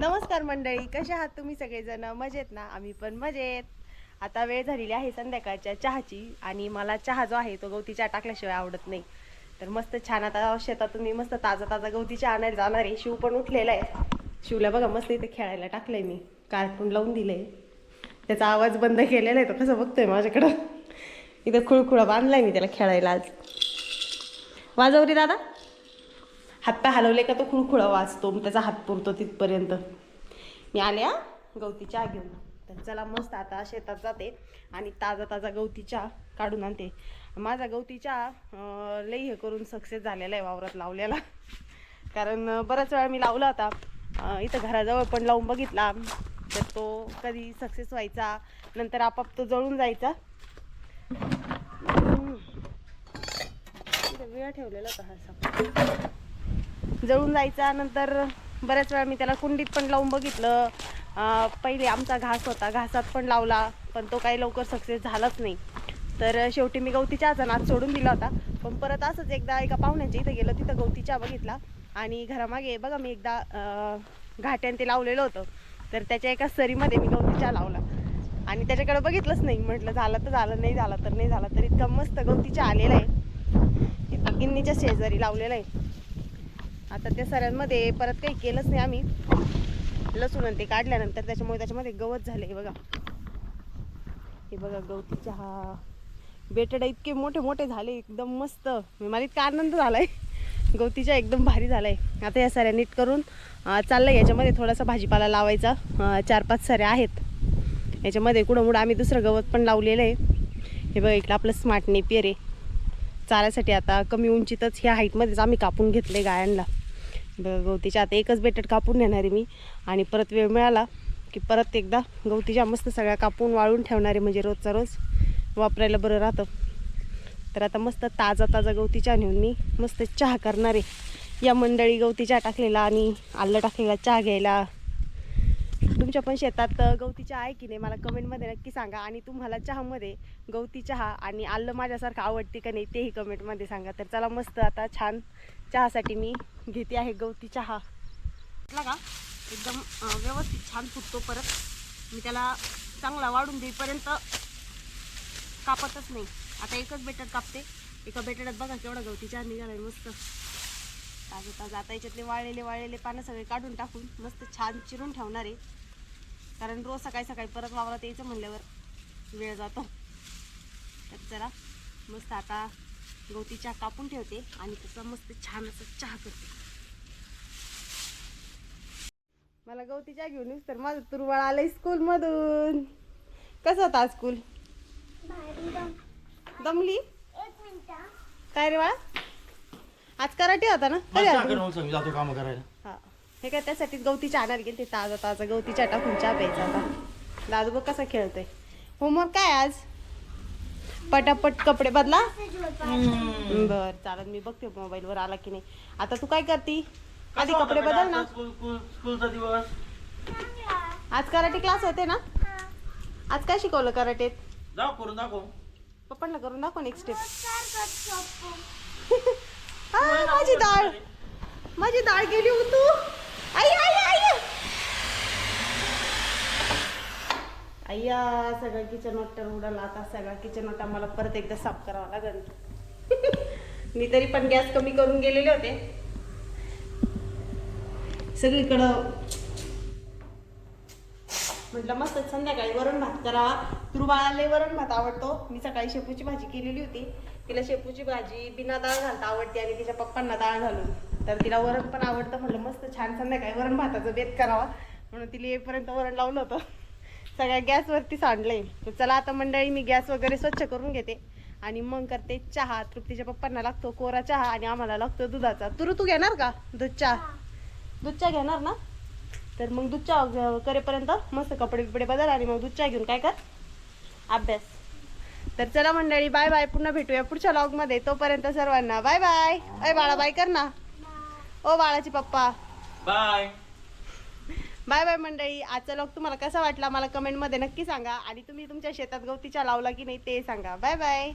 नमस्कार मंडळी कशा आहात तुम्ही सगळेजण? मजेत ना? आम्ही पण मजेत. आता वेळ झालेली आहे संध्याकाळच्या चहाची आणि मला चहा जो आहे तो गवती चहा टाकल्याशिवाय आवडत नाही. तर मस्त छान आता शेतातून मी मस्त ताजा ताजा गवती चहा आणायला जाणार आहे. शिव पण उठलेला आहे. शिवला बघा मस्त इथे खेळायला टाकलंय मी. कार्टून लावून दिलंय. त्याचा आवाज बंद केलेला आहे तो कसं बघतोय माझ्याकडं? इथं खुळखुळा बांधलाय मी त्याला खेळायला आज. वाजवरी दादा. हातपाय हलवले का तो खुळखुळा वाजतो मग त्याचा हात पुरतो तिथपर्यंत. मी आले हा गवती चहा घेऊन तर चला मस्त आता शेतात जाते आणि ताजा ताजा गवती चहा काढून आणते. माझा गवती चहा लई हे करून सक्सेस झालेला आहे वावरात लावलेला. कारण बराच वेळा मी लावला होता. इथं घराजवळ पण लावून बघितला. तर तो कधी सक्सेस व्हायचा नंतर आपाप तो जळून जायचा. वेळ ठेवलेला होता हा जळून जायचा. नंतर बऱ्याच वेळा मी त्याला कुंडीत पण लावून बघितलं. पहिले आमचा घास होता. घासात पण लावला पण तो काही लवकर सक्सेस झालाच नाही. तर शेवटी मी गवती चहाचा नाद सोडून दिला होता. पण परत असंच एकदा एका पाहुण्याच्या इथं गेलो तिथं गवती चहा बघितला. आणि घरामागे बघा मी एकदा अं, घाट्यान ते लावलेलं होतं. तर त्याच्या एका सरीमध्ये मी गवती चहा लावला. आणि त्याच्याकडे बघितलंच नाही. म्हटलं झालं तर झालं नाही झालं तर नाही झालं. तर इतका मस्त गवती चहा आलेला आहे. इथं गिन्नीच्या शेजारी लावलेला आहे. आता त्या सऱ्यांमध्ये परत काही केलंच नाही आम्ही. लसूण आणि ते काढल्यानंतर त्याच्यामुळे त्याच्यामध्ये गवत झाले बघा. हे बघा गवती चहा. बेटडा इतके मोठे मोठे झाले एकदम मस्त. मला इतका आनंद झालाय. गवतीच्या एकदम भारी झालाय. आता या सऱ्या नीट करून चाललं चाललंय. याच्यामध्ये थोडासा भाजीपाला लावायचा. चार पाच सऱ्या आहेत. याच्यामध्ये कुठं मुडं आम्ही दुसरं गवत पण लावलेलं आहे. हे बघा इकडं आपलं स्मार्ट नेपियर आहे. चाऱ्यासाठी आता कमी उंचीतच ह्या हाईटमध्येच आम्ही कापून घेतले गायांना. गवतीच्या आता एकच बेटट कापून नेणार आहे मी. आणि परत वेळ मिळाला की परत एकदा गवतीच्या मस्त सगळ्या कापून वाळून ठेवणार आहे म्हणजे रोजचा रोज वापरायला बरं राहतं. तर आता मस्त ताजा ताजा गवती चहा नेऊन मी मस्त चहा करणार. आहे या मंडळी गवती चहा टाकलेला आणि आलं टाकलेला चहा घ्यायला. तुमच्या पण शेतात गवती चहा आहे की नाही मला कमेंटमध्ये नक्की सांगा. आणि तुम्हाला चहामध्ये गवती चहा आणि आलं माझ्यासारखं आवडते का नाही तेही कमेंटमध्ये सांगा. तर चला मस्त आता छान चहासाठी मी घेते आहे गवती चहा. का? एकदम व्यवस्थित छान फुटतो परत. मी त्याला चांगला वाढून देईपर्यंत कापतच नाही. आता एकच बेटर कापते. एका बेटड्यात बघा केवढा गवती चहा निघाला मस्त. ताजं ताजं आता याच्यातले वाळलेले वाळलेले पानं सगळे काढून टाकून मस्त छान चिरून ठेवणार आहे. कारण रोज सकाळी सकाळी परत वावरात यायचं म्हणल्यावर वेळ जातो. तर चला मस्त आता गवती चहा कापून ठेवते आणि त्याचा मस्त छान असं चहा करते. मला गवती चहा घेऊन तर माझं तुरवाळ आलंय स्कूलमधून. कसं होता आज स्कूल? दमली? काय रे बाळा? आज कराटे होता ना? कधी आला? तुम्ही? मी जातो काम करायला. हा. हे काय त्यासाठी गवती चहा आणायला गेले ते ताजा ताजा गवती चहा टाकून चहा प्यायचा आता. दादू बघ कसा खेळतोय. होमवर्क काय आज? पटापट कपडे बदला? बर चालत मी बघते मोबाईल वर आला की नाही. आता तू काय करती? आधी कपडे बदल ना. स्कूल- स्कूल- स्कूलचा दिवस. आज कराटे क्लास होते ना? आज काय शिकवलं कराटेत? करून दाखव. पप्पांना करून दाखव नेक्स्ट स्टेप माझी डाळ माझी डाळ गेली हो तू. आई आई आई अय्या सगळं किचन वॉटर उडाला. आता सगळा किचन वॉटर मला परत एकदा साफ करावा लागेल. मी तरी पण गॅस कमी करून गेलेले होते. सगळीकडं म्हटलं मस्त संध्याकाळी वरण भात करावा तुरबाळाला वरण भात आवडतो. मी सकाळी शेपूची भाजी केलेली होती. तिला शेपूची भाजी बिना डाळ घालता आवडते आणि तिच्या पप्पांना डाळ घालून. तर तिला वरण पण आवडतं. म्हटलं मस्त छान संध्याकाळी वरण भाताचं बेत करावा. म्हणून तिला येईपर्यंत वरण लावलं होतं. सगळ्या गॅसवरती सांडलंय. तर चला आता मंडळी मी गॅस वगैरे स्वच्छ करून घेते. आणि मग करते चहा. तृप्तीच्या पप्पांना लागतो कोरा चहा आणि आम्हाला लागतो दुधाचा. तुरु तू घेणार का? दूध चहा? दूध चहा घेणार ना? तर मग दूध चहा करेपर्यंत मस्त कपडे बिपडे बदल आणि मग दूध चहा घेऊन काय कर? अभ्यास. तर चला मंडळी बाय बाय पुन्हा भेटूया पुढच्या लॉगमध्ये. तोपर्यंत सर्वांना बाय बाय अय बाळा बाय कर ना. ओ बाळाची पप्पा. बाय बाय बाय मंडळी. आजचा लॉग तुम्हाला कसा वाटला मला कमेंटमध्ये नक्की सांगा. आणि तुम्ही तुमच्या शेतात गवतीच्या लावला की नाही ते सांगा. Bye bye